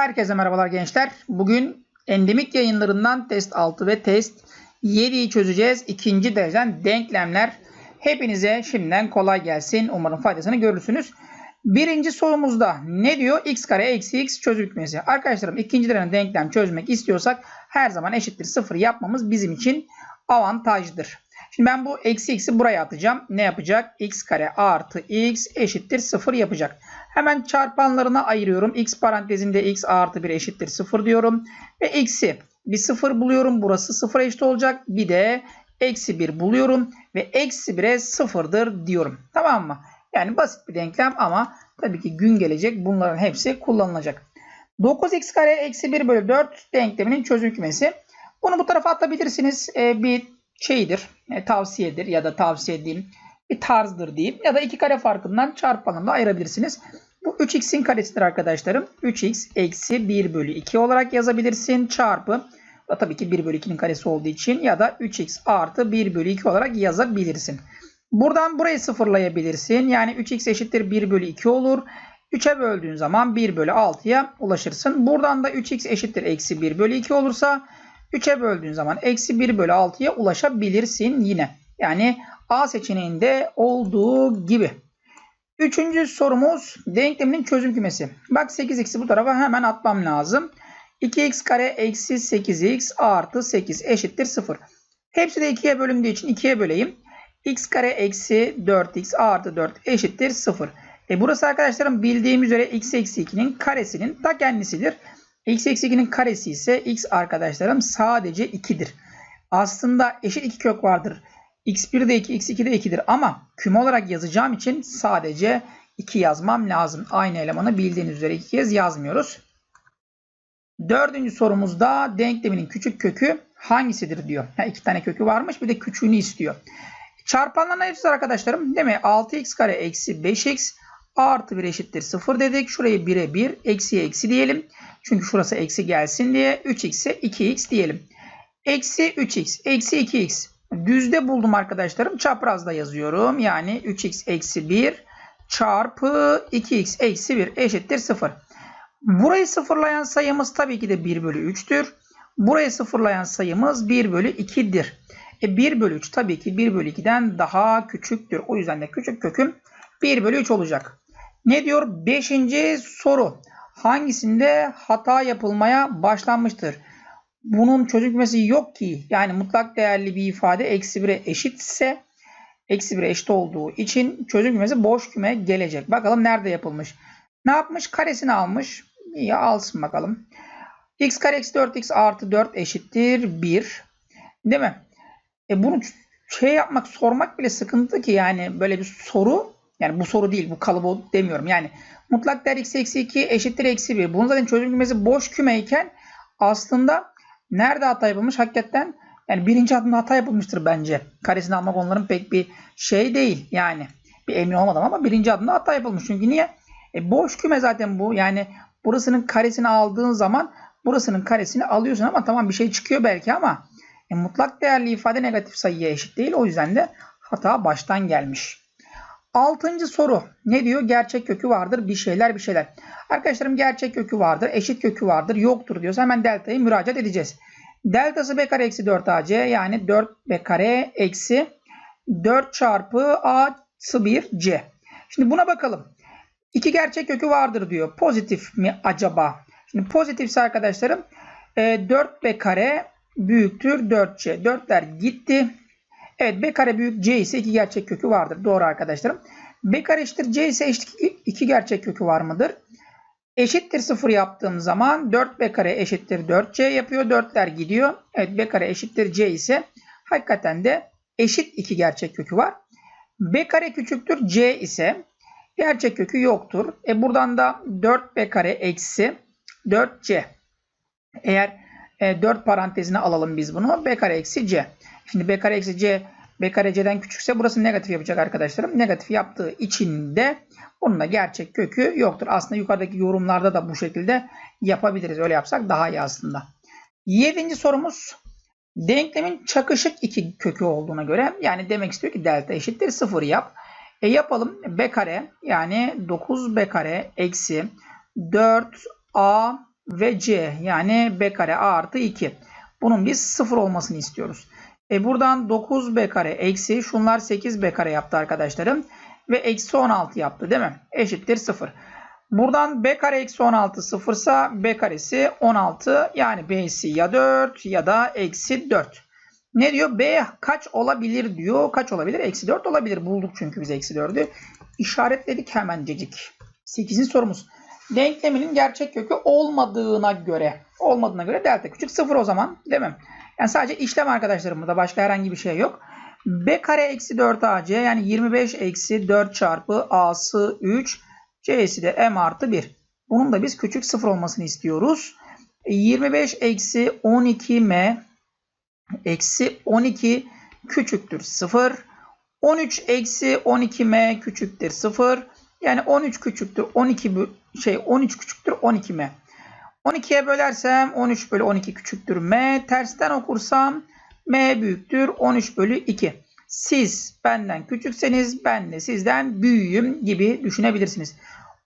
Herkese merhabalar gençler. Bugün endemik yayınlarından test 6 ve test 7'yi çözeceğiz. İkinci dereceden denklemler. Hepinize şimdiden kolay gelsin. Umarım faydasını görürsünüz. Birinci sorumuzda ne diyor? x kare eksi x çözüm hükmesi. Arkadaşlarım ikinci dereceden denklem çözmek istiyorsak her zaman eşittir 0 yapmamız bizim için avantajdır. Şimdi ben bu eksi x'i buraya atacağım. Ne yapacak? x kare artı x eşittir 0 yapacak. Hemen çarpanlarına ayırıyorum. x parantezinde x artı 1 eşittir 0 diyorum. Ve x'i bir 0 buluyorum. Burası 0 eşit olacak. Bir de eksi 1 buluyorum. Ve eksi 1'e 0'dır diyorum. Tamam mı? Yani basit bir denklem ama tabii ki gün gelecek. Bunların hepsi kullanılacak. 9x kare eksi 1 bölü 4 denkleminin çözüm kümesi. Bunu bu tarafa atabilirsiniz. Ee, bir şeydir, e, tavsiyedir ya da tavsiye edeyim bir tarzdır diyeyim. Ya da iki kare farkından çarpanımda ayırabilirsiniz. Bu 3x'in karesidir arkadaşlarım. 3x eksi 1 bölü 2 olarak yazabilirsin. Çarpı tabii ki 1 bölü 2'nin karesi olduğu için ya da 3x artı 1 bölü 2 olarak yazabilirsin. Buradan burayı sıfırlayabilirsin. Yani 3x eşittir 1 bölü 2 olur. 3'e böldüğün zaman 1 bölü 6'ya ulaşırsın. Buradan da 3x eşittir eksi 1 bölü 2 olursa 3'e böldüğün zaman eksi 1 bölü 6'ya ulaşabilirsin yine. Yani A seçeneğinde olduğu gibi. Üçüncü sorumuz denkleminin çözüm kümesi. Bak 8x'i bu tarafa hemen atmam lazım. 2x kare eksi 8x artı 8 eşittir 0. Hepsi de 2'ye bölündüğü için 2'ye böleyim. x kare eksi 4x artı 4 eşittir 0. E burası arkadaşlarım bildiğim üzere x eksi 2'nin karesinin ta kendisidir. X eksi 2'nin karesi ise x arkadaşlarım sadece 2'dir. Aslında eşit 2 kök vardır x1 de 2, x2 de 2'dir ama küme olarak yazacağım için sadece 2 yazmam lazım. Aynı elemanı bildiğiniz üzere 2 kez yazmıyoruz. Dördüncü sorumuzda denkleminin küçük kökü hangisidir diyor. Yani iki tane kökü varmış bir de küçüğünü istiyor. Çarpanlarına hepsi arkadaşlarım değil mi? 6x kare eksi 5x artı 1 eşittir 0 dedik. Şurayı 1'e 1 eksiye eksi diyelim. Çünkü şurası eksi gelsin diye 3x'e 2x diyelim. Eksi 3x eksi 2x Düzde buldum arkadaşlarım. Çaprazda yazıyorum. Yani 3x eksi 1 çarpı 2x eksi 1 eşittir 0. Burayı sıfırlayan sayımız tabii ki de 1 bölü 3'tür. Burayı sıfırlayan sayımız 1 bölü 2'dir. E 1 bölü 3 tabii ki 1 bölü 2'den daha küçüktür. O yüzden de küçük köküm 1 bölü 3 olacak. Ne diyor? Beşinci soru. Hangisinde hata yapılmaya başlanmıştır? bunun çözüm kümesi yok ki. Yani mutlak değerli bir ifade eksi 1'e eşitse eksi 1'e eşit olduğu için çözüm boş küme gelecek. Bakalım nerede yapılmış. Ne yapmış? Karesini almış. İyi alsın bakalım. x kare eksi 4x artı 4 eşittir 1. Değil mi? E bunu şey yapmak, sormak bile sıkıntı ki yani böyle bir soru yani bu soru değil bu kalıbı demiyorum. Yani mutlak değer x eksi 2 eşittir eksi 1. Bunun zaten çözüm kümesi boş kümeyken aslında Nerede hata yapılmış? Hakikaten yani birinci adımda hata yapılmıştır bence. Karesini almak onların pek bir şey değil. Yani bir emin olmadım ama birinci adımda hata yapılmış. Çünkü niye? E boş küme zaten bu. Yani burasının karesini aldığın zaman burasının karesini alıyorsun ama tamam bir şey çıkıyor belki ama e, mutlak değerli ifade negatif sayıya eşit değil. O yüzden de hata baştan gelmiş. Altıncı soru. Ne diyor? Gerçek kökü vardır. Bir şeyler bir şeyler. Arkadaşlarım gerçek kökü vardır. Eşit kökü vardır. Yoktur diyorsa hemen deltayı müracaat edeceğiz. Deltası b kare eksi 4ac yani 4b kare eksi 4 çarpı a'sı 1 c. Şimdi buna bakalım. İki gerçek kökü vardır diyor. Pozitif mi acaba? Şimdi pozitifse arkadaşlarım 4b e, kare büyüktür 4c. 4'ler gitti. Evet b kare büyük c ise iki gerçek kökü vardır. Doğru arkadaşlarım. b kare eşittir c ise eşit iki gerçek kökü var mıdır? Eşittir 0 yaptığım zaman 4b kare eşittir 4c yapıyor. 4'ler gidiyor. Evet b kare eşittir c ise hakikaten de eşit iki gerçek kökü var. b kare küçüktür c ise gerçek kökü yoktur. E buradan da 4b kare eksi 4c. Eğer e, 4 parantezine alalım biz bunu. b kare eksi c. Şimdi b kare eksi c b kare c'den küçükse burası negatif yapacak arkadaşlarım. Negatif yaptığı için de bunun da gerçek kökü yoktur. Aslında yukarıdaki yorumlarda da bu şekilde yapabiliriz. Öyle yapsak daha iyi aslında. Yedinci sorumuz denklemin çakışık iki kökü olduğuna göre yani demek istiyor ki delta eşittir 0 yap. E yapalım b kare yani 9b kare eksi 4a ve c yani b kare a artı 2. Bunun biz 0 olmasını istiyoruz. E buradan 9b kare eksi şunlar 8b kare yaptı arkadaşlarım. Ve eksi 16 yaptı değil mi? Eşittir 0. Buradan b kare eksi 16 sıfırsa b karesi 16 yani b'si ya 4 ya da eksi 4. Ne diyor? B kaç olabilir diyor. Kaç olabilir? Eksi 4 olabilir. Bulduk çünkü biz eksi 4'ü. İşaretledik hemencecik. 8. sorumuz. Denkleminin gerçek kökü olmadığına göre olmadığına göre delta küçük 0 o zaman değil mi? Yani sadece işlem arkadaşlarım burada. Başka herhangi bir şey yok. B kare eksi 4AC yani 25 eksi 4 çarpı A'sı 3 C'si de M artı 1. Bunun da biz küçük 0 olmasını istiyoruz. 25 eksi 12M eksi 12 küçüktür 0. 13 eksi 12M küçüktür 0. Yani 13 küçüktür 12 şey 13 küçüktür 12M. 12'ye bölersem 13 bölü 12 küçüktür M. Tersten okursam M büyüktür 13 bölü 2. Siz benden küçükseniz ben de sizden büyüğüm gibi düşünebilirsiniz.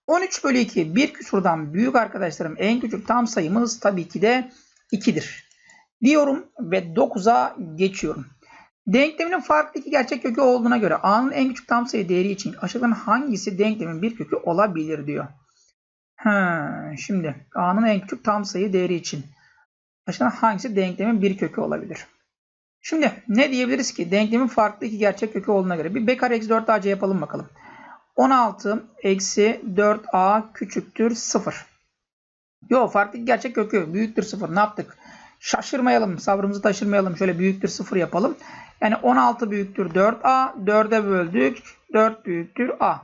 13 bölü 2 bir küsurdan büyük arkadaşlarım en küçük tam sayımız tabii ki de 2'dir. Diyorum ve 9'a geçiyorum. Denkleminin farklı iki gerçek kökü olduğuna göre A'nın en küçük tam sayı değeri için aşağıdan hangisi denklemin bir kökü olabilir diyor. Ha, şimdi A'nın en küçük tam sayı değeri için aşağıdan hangisi denklemin bir kökü olabilir? Şimdi ne diyebiliriz ki denklemin farklı iki gerçek kökü olduğuna göre bir b kare eksi 4ac yapalım bakalım. 16 eksi 4a küçüktür 0. Yo farklı iki gerçek kökü büyüktür 0 ne yaptık? Şaşırmayalım sabrımızı taşırmayalım şöyle büyüktür 0 yapalım. Yani 16 büyüktür 4a 4'e böldük 4 büyüktür a.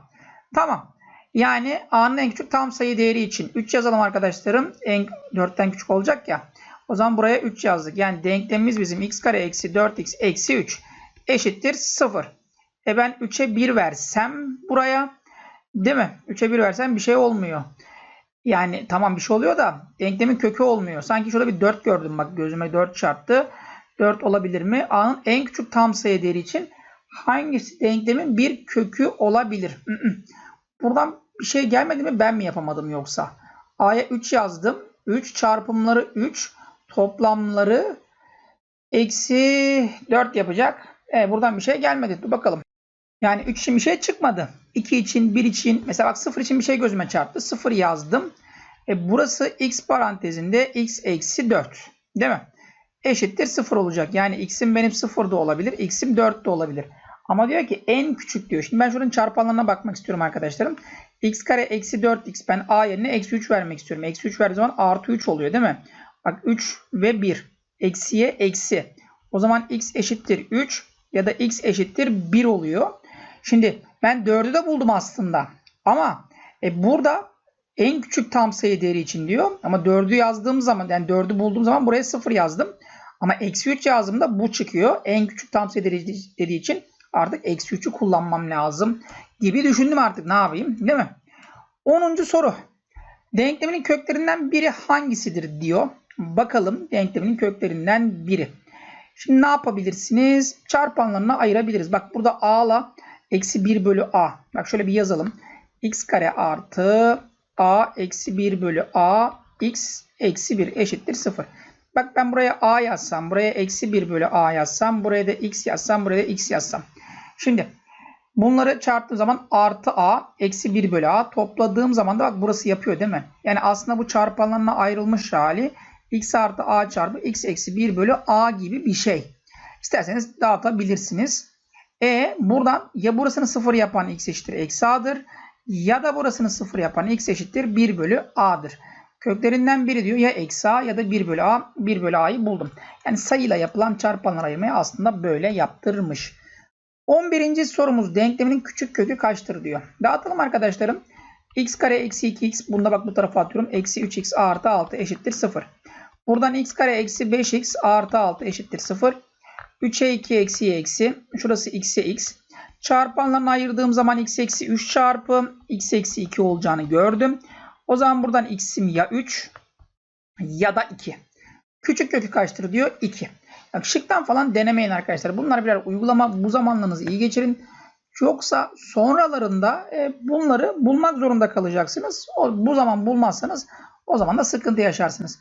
Tamam. Yani a'nın en küçük tam sayı değeri için 3 yazalım arkadaşlarım. En 4'ten küçük olacak ya. O zaman buraya 3 yazdık. Yani denklemimiz bizim x kare eksi 4x eksi 3 eşittir 0. E ben 3'e 1 versem buraya değil mi? 3'e 1 versem bir şey olmuyor. Yani tamam bir şey oluyor da denklemin kökü olmuyor. Sanki şurada bir 4 gördüm bak gözüme 4 çarptı. 4 olabilir mi? A'nın en küçük tam sayı değeri için hangisi denklemin bir kökü olabilir? Buradan bir şey gelmedi mi ben mi yapamadım yoksa? A'ya 3 yazdım. 3 çarpımları 3 toplamları eksi 4 yapacak. E, buradan bir şey gelmedi. Dur bakalım. Yani 3 için bir şey çıkmadı. 2 için 1 için mesela bak 0 için bir şey gözüme çarptı. 0 yazdım. E, burası x parantezinde x eksi 4. Değil mi? Eşittir 0 olacak. Yani x'im benim 0 da olabilir. x'im 4 de olabilir. Ama diyor ki en küçük diyor. Şimdi ben şuranın çarpanlarına bakmak istiyorum arkadaşlarım. x kare eksi 4x ben a yerine eksi 3 vermek istiyorum. Eksi 3 verdiği zaman artı 3 oluyor değil mi? Bak 3 ve 1. Eksiye eksi. O zaman x eşittir 3 ya da x eşittir 1 oluyor. Şimdi ben 4'ü de buldum aslında. Ama e, burada en küçük tam sayı değeri için diyor. Ama 4'ü yazdığım zaman yani 4'ü bulduğum zaman buraya 0 yazdım. Ama eksi 3 yazdığımda bu çıkıyor. En küçük tam sayı değeri için artık eksi 3'ü kullanmam lazım gibi düşündüm artık ne yapayım değil mi? 10. soru. Denkleminin köklerinden biri hangisidir diyor. Bakalım denkleminin köklerinden biri. Şimdi ne yapabilirsiniz? Çarpanlarına ayırabiliriz. Bak burada a'la eksi 1 bölü a. Bak şöyle bir yazalım. x kare artı a eksi 1 bölü a x eksi 1 eşittir 0. Bak ben buraya a yazsam, buraya eksi 1 bölü a yazsam, buraya da x yazsam, buraya da x yazsam. Şimdi bunları çarptığım zaman artı a eksi 1 bölü a topladığım zaman da bak burası yapıyor değil mi? Yani aslında bu çarpanlarına ayrılmış hali x artı a çarpı x eksi 1 bölü a gibi bir şey. İsterseniz dağıtabilirsiniz. E buradan ya burasını 0 yapan x eşittir eksi a'dır ya da burasını 0 yapan x eşittir 1 bölü a'dır. Köklerinden biri diyor ya eksi a ya da 1 bölü a 1 bölü a'yı buldum. Yani sayıyla yapılan çarpanlar ayırmayı aslında böyle yaptırmış. 11. sorumuz denkleminin küçük kökü kaçtır diyor. Dağıtalım arkadaşlarım. x kare eksi 2x bunda bak bu tarafa atıyorum. Eksi 3x artı 6 eşittir 0. Buradan x kare eksi 5x artı 6 eşittir 0. 3'e 2 eksi eksi. Şurası x'e x. Çarpanlarını ayırdığım zaman x eksi 3 çarpı x eksi 2 olacağını gördüm. O zaman buradan x'im ya 3 ya da 2. Küçük kökü kaçtır diyor? 2. Şıktan falan denemeyin arkadaşlar. Bunlar birer uygulama. Bu zamanlarınızı iyi geçirin. Yoksa sonralarında e, bunları bulmak zorunda kalacaksınız. O, bu zaman bulmazsanız O zaman da sıkıntı yaşarsınız.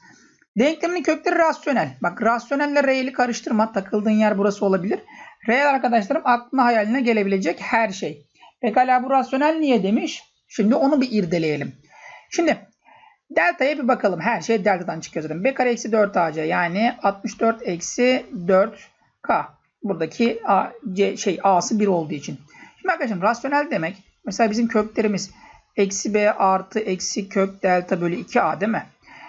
Denklemin kökleri rasyonel. Bak rasyonelle reeli karıştırma. Takıldığın yer burası olabilir. Reel arkadaşlarım aklına hayaline gelebilecek her şey. Pekala bu rasyonel niye demiş? Şimdi onu bir irdeleyelim. Şimdi delta'ya bir bakalım. Her şey delta'dan çıkıyor zaten. B kare eksi 4ac yani 64 eksi 4k. Buradaki A, C, şey a'sı 1 olduğu için. Şimdi arkadaşlar rasyonel demek mesela bizim köklerimiz eksi b artı eksi kök delta bölü 2a değil mi?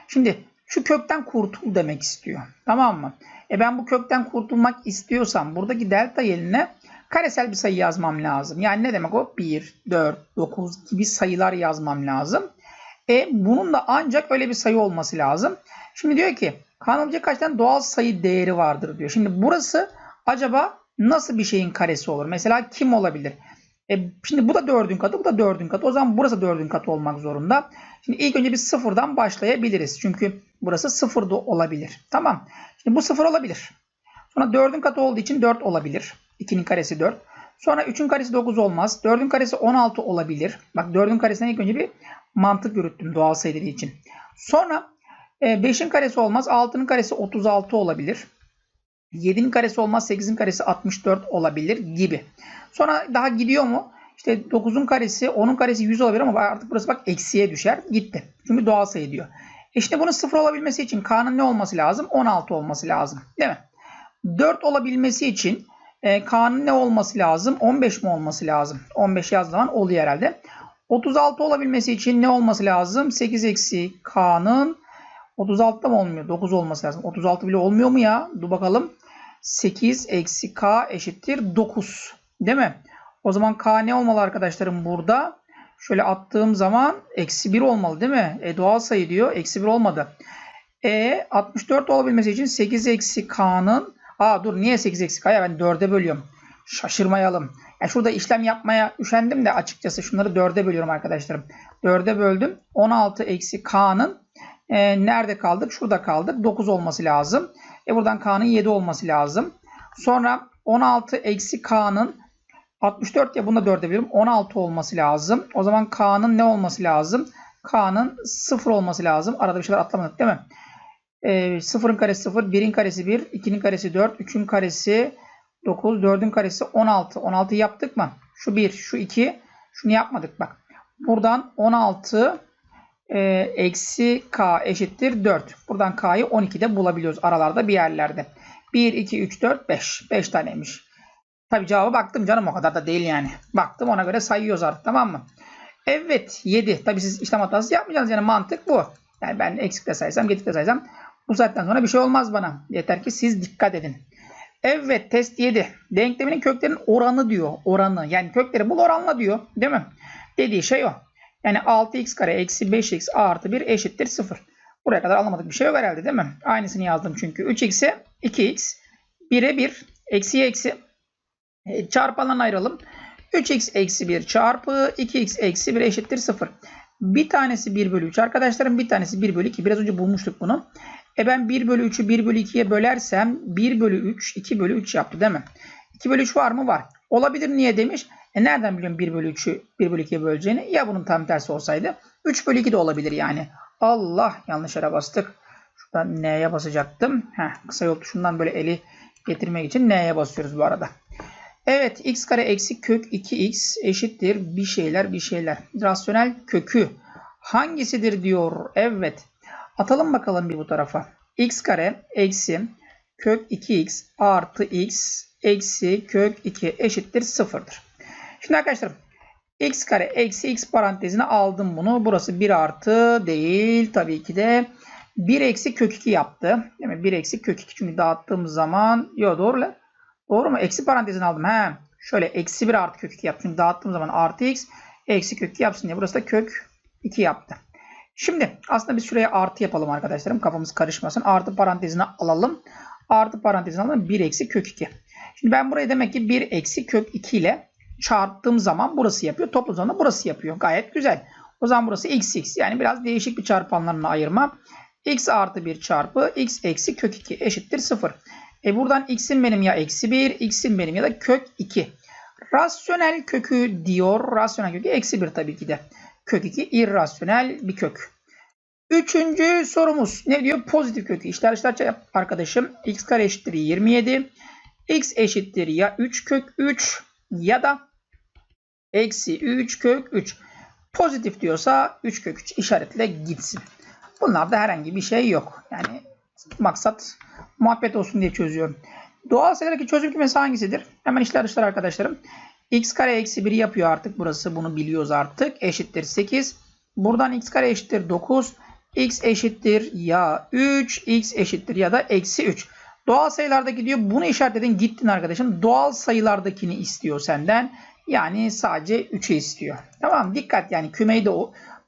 Şimdi şu kökten kurtul demek istiyor. Tamam mı? E ben bu kökten kurtulmak istiyorsam buradaki delta yerine karesel bir sayı yazmam lazım. Yani ne demek o? 1, 4, 9 gibi sayılar yazmam lazım. E bunun da ancak öyle bir sayı olması lazım. Şimdi diyor ki kanalcı kaç tane doğal sayı değeri vardır diyor. Şimdi burası acaba nasıl bir şeyin karesi olur? Mesela kim olabilir? E, şimdi bu da dördün katı, bu da dördün katı. O zaman burası dördün katı olmak zorunda. Şimdi ilk önce biz sıfırdan başlayabiliriz. Çünkü burası sıfır da olabilir. Tamam. Şimdi bu sıfır olabilir. Sonra dördün katı olduğu için 4 olabilir. 2'nin karesi 4. Sonra 3'ün karesi 9 olmaz. 4'ün karesi 16 olabilir. Bak 4'ün karesine ilk önce bir mantık yürüttüm doğal sayı dediği için. Sonra 5'in e, karesi olmaz. 6'nın karesi 36 olabilir. 7'nin karesi olmaz. 8'in karesi 64 olabilir gibi. Sonra daha gidiyor mu? İşte 9'un karesi 10'un karesi 100 olabilir ama artık burası bak eksiye düşer. Gitti. Çünkü doğal sayı diyor. E işte bunun 0 olabilmesi için K'nın ne olması lazım? 16 olması lazım. Değil mi? 4 olabilmesi için e, K'nın ne olması lazım? 15 mi olması lazım? 15 yaz zaman oluyor herhalde. 36 olabilmesi için ne olması lazım? 8 eksi K'nın 36'da mı olmuyor? 9 olması lazım. 36 bile olmuyor mu ya? Dur bakalım. 8 eksi K eşittir 9. Değil mi? O zaman K ne olmalı arkadaşlarım burada? Şöyle attığım zaman eksi 1 olmalı değil mi? E, doğal sayı diyor. Eksi 1 olmadı. E 64 olabilmesi için 8 eksi K'nın Aa dur niye 8 eksi K'ya ben 4'e bölüyorum. Şaşırmayalım. Yani şurada işlem yapmaya üşendim de açıkçası şunları 4'e bölüyorum arkadaşlarım. 4'e böldüm. 16 eksi K'nın e, nerede kaldık? Şurada kaldık. 9 olması lazım. E buradan K'nın 7 olması lazım. Sonra 16 eksi K'nın 64 ya bunda 4'e bölüyorum. 16 olması lazım. O zaman K'nın ne olması lazım? K'nın 0 olması lazım. Arada bir şeyler atlamadık değil mi? E, 0'ın karesi 0, 1'in karesi 1, 2'nin karesi 4, 3'ün karesi 9, 4'ün karesi 16. 16 yaptık mı? Şu 1, şu 2. Şunu yapmadık bak. Buradan 16 e, eksi k eşittir 4. Buradan k'yı 12'de bulabiliyoruz aralarda bir yerlerde. 1, 2, 3, 4, 5. 5 taneymiş. Tabi cevaba baktım canım o kadar da değil yani. Baktım ona göre sayıyoruz artık tamam mı? Evet 7. Tabi siz işlem hatası yapmayacaksınız yani mantık bu. Yani ben eksik de saysam gedik de saysam bu saatten sonra bir şey olmaz bana. Yeter ki siz dikkat edin. Evet test 7. Denkleminin köklerin oranı diyor. Oranı. Yani kökleri bul oranla diyor. Değil mi? Dediği şey o. Yani 6x kare eksi 5x artı 1 eşittir 0. Buraya kadar anlamadık bir şey yok herhalde değil mi? Aynısını yazdım çünkü. 3x'e 2x. 1'e 1. Eksiye eksi. E, çarpandan ayıralım. 3x eksi 1 çarpı 2x eksi 1 eşittir 0. Bir tanesi 1 bölü 3 arkadaşlarım. Bir tanesi 1 bölü 2. Biraz önce bulmuştuk bunu. E ben 1 bölü 3'ü 1 bölü 2'ye bölersem 1 bölü 3 2 bölü 3 yaptı değil mi? 2 bölü 3 var mı? Var. Olabilir niye demiş? E nereden biliyorum 1 bölü 3'ü 1 bölü 2'ye böleceğini? Ya bunun tam tersi olsaydı 3 bölü 2 de olabilir yani. Allah yanlış yere bastık. Şuradan N'ye basacaktım. Heh, kısa yol tuşundan böyle eli getirmek için N'ye basıyoruz bu arada. Evet x kare eksi kök 2x eşittir bir şeyler bir şeyler. Rasyonel kökü hangisidir diyor. Evet. Atalım bakalım bir bu tarafa. x kare eksi kök 2x artı x eksi kök 2 eşittir 0'dır. Şimdi arkadaşlar x kare eksi x parantezine aldım bunu. Burası 1 artı değil tabii ki de 1 eksi kök 2 yaptı. Değil mi? 1 eksi kök 2 çünkü dağıttığımız zaman yok doğru la. Doğru mu? Eksi parantezine aldım. He. Şöyle eksi 1 artı kök 2 yaptım. Çünkü dağıttığım zaman artı x eksi kök 2 yapsın diye. Burası da kök 2 yaptı. Şimdi aslında biz şuraya artı yapalım arkadaşlarım. Kafamız karışmasın. Artı parantezine alalım. Artı parantezine alalım. 1 eksi kök 2. Şimdi ben burayı demek ki 1 eksi kök 2 ile çarptığım zaman burası yapıyor. Toplu zaman burası yapıyor. Gayet güzel. O zaman burası x x. Yani biraz değişik bir çarpanlarına ayırma. x artı 1 çarpı x eksi kök 2 eşittir 0. E buradan x'in benim ya eksi 1, x'in benim ya da kök 2. Rasyonel kökü diyor. Rasyonel kökü eksi 1 tabii ki de. Kök 2 irrasyonel bir kök. Üçüncü sorumuz ne diyor? Pozitif kökü işler işler arkadaşım. x kare eşittir 27. x eşittir ya 3 kök 3 ya da eksi 3 kök 3. Pozitif diyorsa 3 kök 3 işaretle gitsin. Bunlarda herhangi bir şey yok. Yani maksat muhabbet olsun diye çözüyorum. Doğal sayılardaki çözüm kümesi hangisidir? Hemen işler dışlar arkadaşlarım. X kare eksi 1 yapıyor artık burası. Bunu biliyoruz artık. Eşittir 8. Buradan x kare eşittir 9. x eşittir ya 3. x eşittir ya da eksi 3. Doğal sayılarda gidiyor. Bunu işaretledin gittin arkadaşım. Doğal sayılardakini istiyor senden. Yani sadece 3'ü istiyor. Tamam Dikkat yani kümeyi de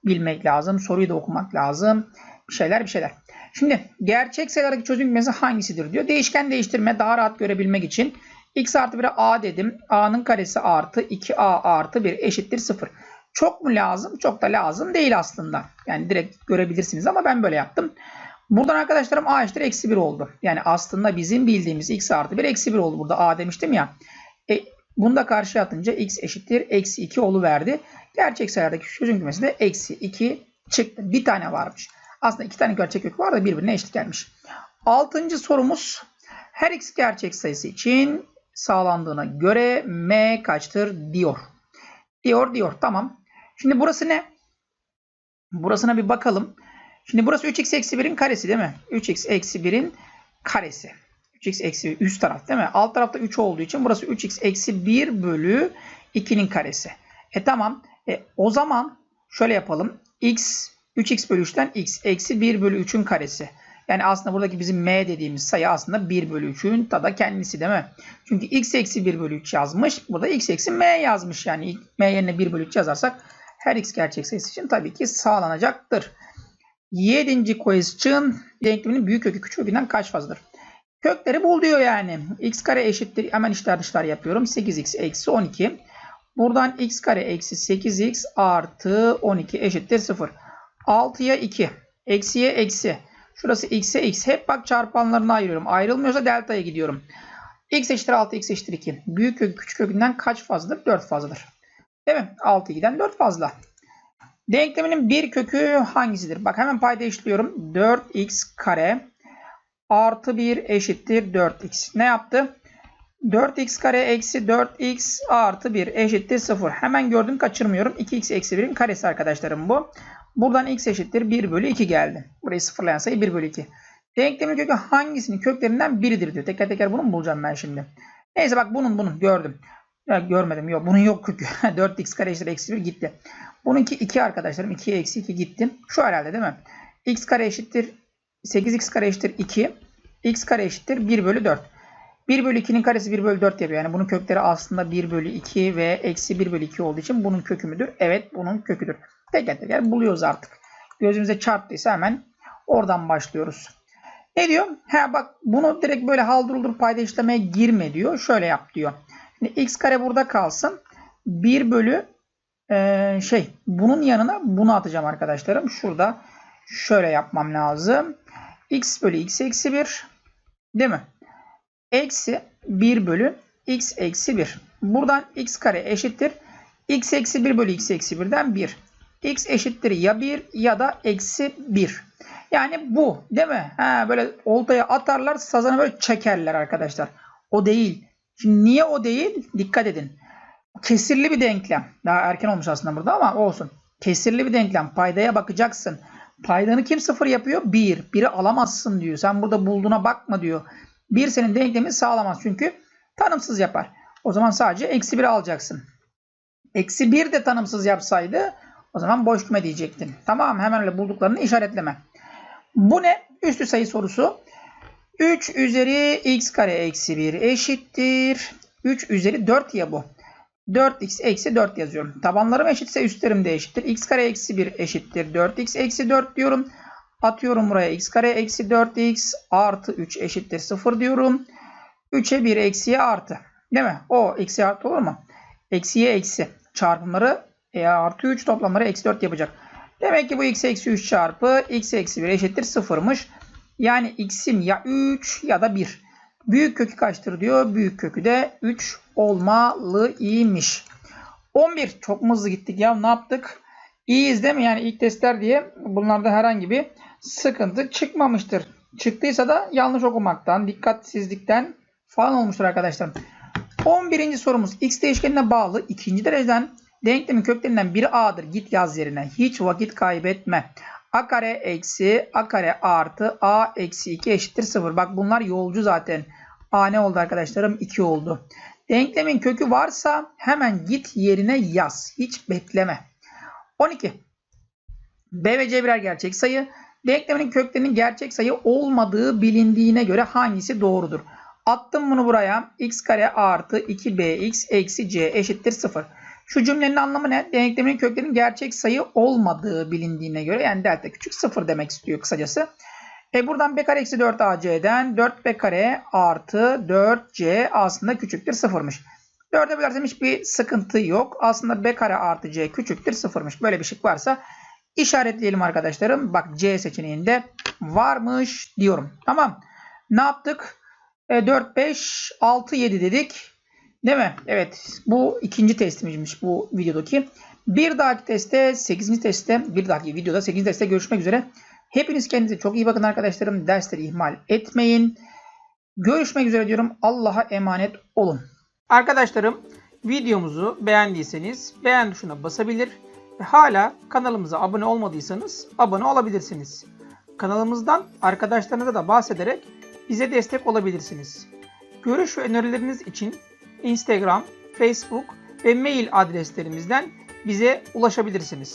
bilmek lazım. Soruyu da okumak lazım. Bir şeyler bir şeyler. Şimdi gerçek sayılardaki çözüm kümesi hangisidir diyor. Değişken değiştirme daha rahat görebilmek için x artı 1'e a dedim. a'nın karesi artı 2a artı 1 eşittir 0. Çok mu lazım? Çok da lazım değil aslında. Yani direkt görebilirsiniz ama ben böyle yaptım. Buradan arkadaşlarım a eşittir eksi 1 oldu. Yani aslında bizim bildiğimiz x artı 1 eksi 1 oldu. Burada a demiştim ya. E, bunu da karşıya atınca x eşittir eksi 2 verdi. Gerçek sayılardaki çözüm kümesi de eksi 2 çıktı. Bir tane varmış. Aslında iki tane gerçek kök var da birbirine eşit gelmiş. Altıncı sorumuz. Her x gerçek sayısı için sağlandığına göre m kaçtır diyor. Diyor diyor tamam. Şimdi burası ne? Burasına bir bakalım. Şimdi burası 3x eksi 1'in karesi değil mi? 3x eksi 1'in karesi. 3x eksi 1 üst taraf değil mi? Alt tarafta 3 olduğu için burası 3x eksi 1 bölü 2'nin karesi. E tamam. E, o zaman şöyle yapalım. x 3x bölü 3'ten x eksi 1 bölü 3'ün karesi. Yani aslında buradaki bizim m dediğimiz sayı aslında 1 bölü 3'ün da kendisi değil mi? Çünkü x eksi 1 bölü 3 yazmış. Burada x eksi m yazmış. Yani m yerine 1 bölü 3 yazarsak her x gerçek sayısı için tabii ki sağlanacaktır. Yedinci question denkleminin büyük kökü küçük kökünden kaç fazladır? Kökleri bul diyor yani. x kare eşittir. Hemen işler dışlar yapıyorum. 8x eksi 12. Buradan x kare eksi 8x artı 12 eşittir 0. 6'ya 2. Eksiye eksi. Şurası x'e x. Hep bak çarpanlarını ayırıyorum. Ayrılmıyorsa delta'ya gidiyorum. x eşittir 6, x eşittir 2. Büyük kök küçük kökünden kaç fazladır? 4 fazladır. Değil mi? 6 2'den 4 fazla. Denkleminin bir kökü hangisidir? Bak hemen payda işliyorum. 4x kare artı 1 eşittir 4x. Ne yaptı? 4x kare eksi 4x artı 1 eşittir 0. Hemen gördüm kaçırmıyorum. 2x eksi 1'in karesi arkadaşlarım bu. Buradan x eşittir 1 bölü 2 geldi. Burayı sıfırlayan sayı 1 bölü 2. Denklemin kökü hangisinin köklerinden biridir diyor. Teker teker bunu bulacağım ben şimdi? Neyse bak bunun bunun gördüm. Ya görmedim yok bunun yok kökü. 4x kare eşittir eksi 1 gitti. Bununki 2 arkadaşlarım. 2'ye eksi 2 gitti. Şu herhalde değil mi? x kare eşittir 8x kare eşittir 2. x kare eşittir 1 bölü 4. 1 bölü 2'nin karesi 1 bölü 4 yapıyor. Yani bunun kökleri aslında 1 bölü 2 ve eksi 1 bölü 2 olduğu için bunun kökü müdür? Evet bunun köküdür. Teker teker buluyoruz artık. Gözümüze çarptıysa hemen oradan başlıyoruz. Ne diyor? Ha bak bunu direkt böyle halduruldur payda işlemeye girme diyor. Şöyle yap diyor. Şimdi x kare burada kalsın. 1 bölü e, şey bunun yanına bunu atacağım arkadaşlarım. Şurada şöyle yapmam lazım. x bölü x eksi 1 değil mi? Eksi 1 bölü x eksi 1. Buradan x kare eşittir. x eksi 1 bölü x eksi 1'den 1 x eşittir ya 1 ya da eksi 1. Yani bu değil mi? Ha, böyle oltaya atarlar sazanı böyle çekerler arkadaşlar. O değil. Şimdi niye o değil? Dikkat edin. Kesirli bir denklem. Daha erken olmuş aslında burada ama olsun. Kesirli bir denklem. Paydaya bakacaksın. Paydanı kim sıfır yapıyor? 1. 1'i alamazsın diyor. Sen burada bulduğuna bakma diyor. 1 senin denklemin sağlamaz. Çünkü tanımsız yapar. O zaman sadece eksi 1 alacaksın. Eksi 1 de tanımsız yapsaydı o zaman boş küme diyecektin. Tamam hemen öyle bulduklarını işaretleme. Bu ne? Üstü sayı sorusu. 3 üzeri x kare eksi 1 eşittir. 3 üzeri 4 ya bu. 4x eksi 4 yazıyorum. Tabanlarım eşitse üstlerim de eşittir. x kare eksi 1 eşittir. 4x eksi 4 diyorum. Atıyorum buraya x kare eksi 4x artı 3 eşittir 0 diyorum. 3'e 1 eksiye artı. Değil mi? O eksi artı olur mu? Eksiye eksi. Çarpımları e artı 3 toplamları eksi 4 yapacak. Demek ki bu x eksi 3 çarpı x eksi 1 eşittir 0'mış. Yani x'im ya 3 ya da 1. Büyük kökü kaçtır diyor. Büyük kökü de 3 olmalıymış. 11. Çok hızlı gittik ya. Ne yaptık? İyiyiz değil mi? Yani ilk testler diye bunlarda herhangi bir sıkıntı çıkmamıştır. Çıktıysa da yanlış okumaktan, dikkatsizlikten falan olmuştur arkadaşlar. 11. sorumuz x değişkenine bağlı ikinci dereceden denklemin köklerinden biri a'dır. Git yaz yerine. Hiç vakit kaybetme. a kare eksi a kare artı a eksi 2 eşittir 0. Bak bunlar yolcu zaten. a ne oldu arkadaşlarım? 2 oldu. Denklemin kökü varsa hemen git yerine yaz. Hiç bekleme. 12. B ve C birer gerçek sayı. Denklemin köklerinin gerçek sayı olmadığı bilindiğine göre hangisi doğrudur? Attım bunu buraya. x kare artı 2bx eksi c eşittir 0. Şu cümlenin anlamı ne? Denklemin köklerinin gerçek sayı olmadığı bilindiğine göre yani delta küçük 0 demek istiyor kısacası. E buradan b kare eksi 4ac'den 4b kare artı 4c aslında küçüktür 0'mış. 4'e bölersem hiçbir sıkıntı yok. Aslında b kare artı c küçüktür 0'mış. Böyle bir şık varsa işaretleyelim arkadaşlarım. Bak c seçeneğinde varmış diyorum. Tamam. Ne yaptık? E, 4, 5, 6, 7 dedik. Değil mi? Evet. Bu ikinci testimizmiş bu videodaki. Bir dahaki testte 8. testte bir dahaki videoda 8. testte görüşmek üzere. Hepiniz kendinize çok iyi bakın arkadaşlarım. Dersleri ihmal etmeyin. Görüşmek üzere diyorum. Allah'a emanet olun. Arkadaşlarım videomuzu beğendiyseniz beğen tuşuna basabilir ve hala kanalımıza abone olmadıysanız abone olabilirsiniz. Kanalımızdan arkadaşlarınıza da bahsederek bize destek olabilirsiniz. Görüş ve önerileriniz için Instagram, Facebook ve mail adreslerimizden bize ulaşabilirsiniz.